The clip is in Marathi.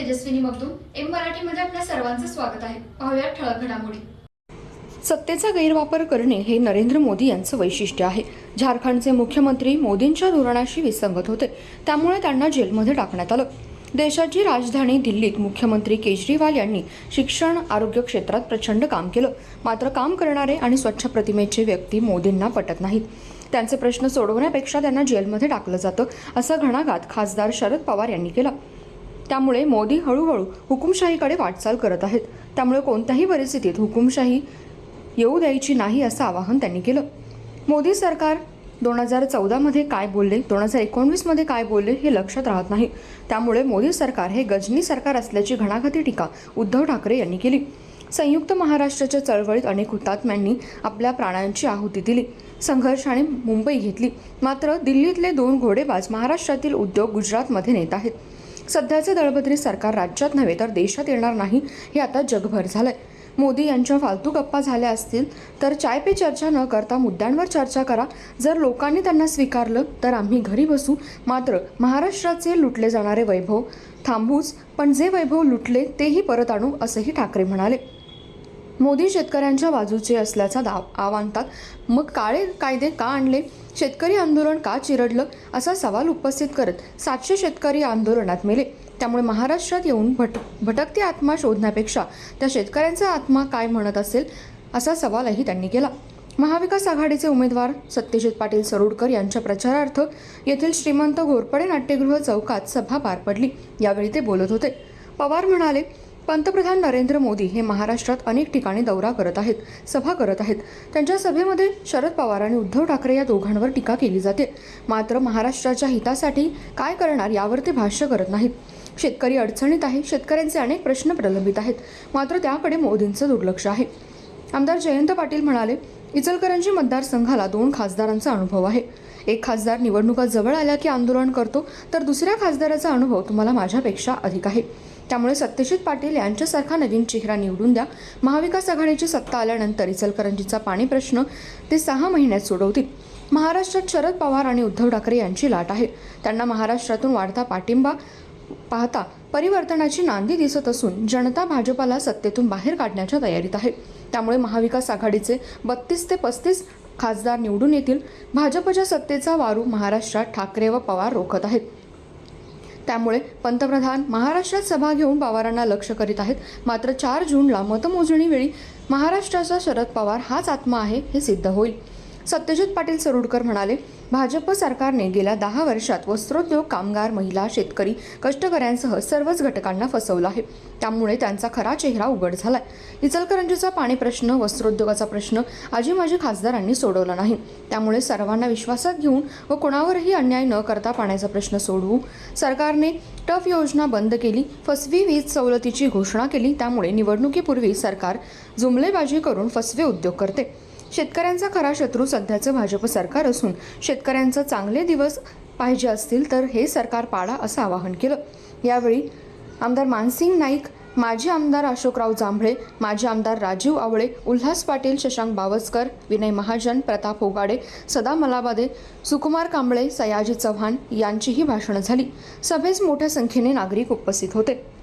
Tejaswini Magdum M मराठीमध्ये आपल्या सर्वांचं स्वागत आहे. पाहूया ठळक घडामोडी. सत्तेचा गैरवापर करणे हे नरेंद्र मोदी यांचं वैशिष्ट्य आहे. झारखंडचे मुख्यमंत्री मोदींच्या धोरणाशी विसंगत होते. त्यामुळे त्यांना जेलमध्ये टाकण्यात आलं. देशाची राजधानी दिल्लीत मुख्यमंत्री केजरीवाल यांनी शिक्षण आरोग्य क्षेत्रात प्रचंड काम केलं. मात्र काम करणारे आणि स्वच्छ प्रतिमेचे व्यक्ती मोदींना पटत नाहीत. त्यांचे प्रश्न सोडवण्यापेक्षा त्यांना जेलमध्ये टाकलं जातं असा घणाघात खासदार शरद पवार यांनी केला. त्यामुळे मोदी हळूहळू हुकुमशाहीकडे वाटचाल करत आहेत. त्यामुळे कोणत्याही परिस्थितीत हुकुमशाही येऊ द्यायची नाही असं आवाहन त्यांनी केलं. मोदी सरकार दोन हजार चौदामध्ये काय बोलले दोन हजार एकोणवीसमध्ये काय बोलले हे लक्षात राहत नाही. त्यामुळे मोदी सरकार हे गजनी सरकार असल्याची घणाघाती टीका उद्धव ठाकरे यांनी केली. संयुक्त महाराष्ट्राच्या चळवळीत अनेक हुतात्म्यांनी आपल्या प्राणांची आहुती दिली. संघर्षाने मुंबई घेतली. मात्र दिल्लीतले दोन घोडेबाज महाराष्ट्रातील उद्योग गुजरातमध्ये नेत आहेत. सध्याचे दळबद्री सरकार राज्यात नव्हे तर देशात येणार नाही हे आता जगभर झालंय. मोदी यांच्या फालतू गप्पा झाल्या असतील तर चाय पे चर्चा न करता मुद्द्यांवर चर्चा करा. जर लोकांनी त्यांना स्वीकारलं तर आम्ही घरी बसू. मात्र महाराष्ट्राचे लुटले जाणारे वैभव थांबूच पण जे वैभव लुटले तेही परत आणू असंही ठाकरे म्हणाले. मोदी शेतकऱ्यांच्या बाजूचे असल्याचा दाव आवांतात. मग काळे कायदे का आणले? शेतकरी आंदोलन का चिरडलं? असा सवाल उपस्थित करत सातशे शेतकरी आंदोलनात मेले. त्यामुळे महाराष्ट्रात येऊन भट भटकती आत्मा शोधण्यापेक्षा त्या शेतकऱ्यांचा आत्मा काय म्हणत असेल? असा सवालही त्यांनी केला. महाविकास आघाडीचे उमेदवार सत्यजित पाटील सरोडकर यांच्या प्रचारार्थ येथील श्रीमंत घोरपडे नाट्यगृह चौकात सभा पार पडली. यावेळी ते बोलत होते. पवार म्हणाले पंतप्रधान नरेंद्र मोदी हे महाराष्ट्रात अनेक ठिकाणी दौरा करत आहेत सभा करत आहेत. त्यांच्या सभेमध्ये शरद पवार आणि उद्धव ठाकरे या दोघांवर टीका केली जाते. मात्र महाराष्ट्राच्या हितासाठी काय करणार यावर ते भाष्य करत नाहीत. शेतकरी अडचणीत आहे शेतकऱ्यांचे अनेक प्रश्न प्रलंबित आहेत. मात्र त्याकडे मोदींचं दुर्लक्ष आहे. आमदार जयंत पाटील म्हणाले इचलकरंजी मतदारसंघाला दोन खासदारांचा अनुभव आहे. एक खासदार निवडणुका जवळ आल्या की आंदोलन करतो तर दुसऱ्या खासदाराचा अनुभव तुम्हाला माझ्यापेक्षा अधिक आहे. त्यामुळे सत्यजित पाटील यांच्यासारखा नवीन चेहरा निवडून द्या. महाविकास आघाडीची सत्ता आल्यानंतर इचलकरंजीचा पाणी प्रश्न ते सहा महिन्यात सोडवतील. महाराष्ट्रात शरद पवार आणि उद्धव ठाकरे यांची लाट आहे. त्यांना महाराष्ट्रातून वाढता पाठिंबा पाहता परिवर्तनाची नांदी दिसत असून जनता भाजपाला सत्तेतून बाहेर काढण्याच्या तयारीत आहे. त्यामुळे महाविकास आघाडीचे बत्तीस ते पस्तीस खासदार निवडून येतील. भाजपच्या सत्तेचा वारू महाराष्ट्रात ठाकरे व पवार रोखत आहेत. त्यामुळे पंतप्रधान महाराष्ट्रात सभा घेऊन पवारांना लक्ष करीत आहेत. मात्र चार जूनला मतमोजणीवेळी महाराष्ट्राचा शरद पवार हाच आत्मा आहे हे सिद्ध होईल. सत्यजित पाटील सरोडकर म्हणाले भाजप सरकारने गेल्या दहा वर्षात वस्त्रोद्योग कामगार महिला शेतकरी कष्टकऱ्यांसह सर्वच घटकांना फसवलं आहे. त्यामुळे त्यांचा खरा चेहरा उघड झालाय. इचलकरंजीचा पाणी प्रश्न वस्त्रोद्योगाचा प्रश्न आजी माजी खासदारांनी सोडवला नाही. त्यामुळे सर्वांना विश्वासात घेऊन व कोणावरही अन्याय न करता पाण्याचा प्रश्न सोडवू सरकारने टफ योजना बंद केली फसवी वीज सवलतीची घोषणा केली त्यामुळे निवडणुकीपूर्वी सरकार जुमलेबाजी करून फसवे उद्योग करते. शेतकऱ्यांचा खरा शत्रू सध्याचं भाजप सरकार असून शेतकऱ्यांचं चांगले दिवस पाहिजे असतील तर हे सरकार पाडा असं आवाहन केलं. यावेळी आमदार मानसिंग नाईक माजी आमदार अशोकराव जांभळे माजी आमदार राजीव आवळे उल्हास पाटील शशांक बावस्कर विनय महाजन प्रताप होगाडे सदा मलाबादे सुकुमार कांबळे सयाजी चव्हाण यांचीही भाषणं झाली. सभेस मोठ्या संख्येने नागरिक उपस्थित होते.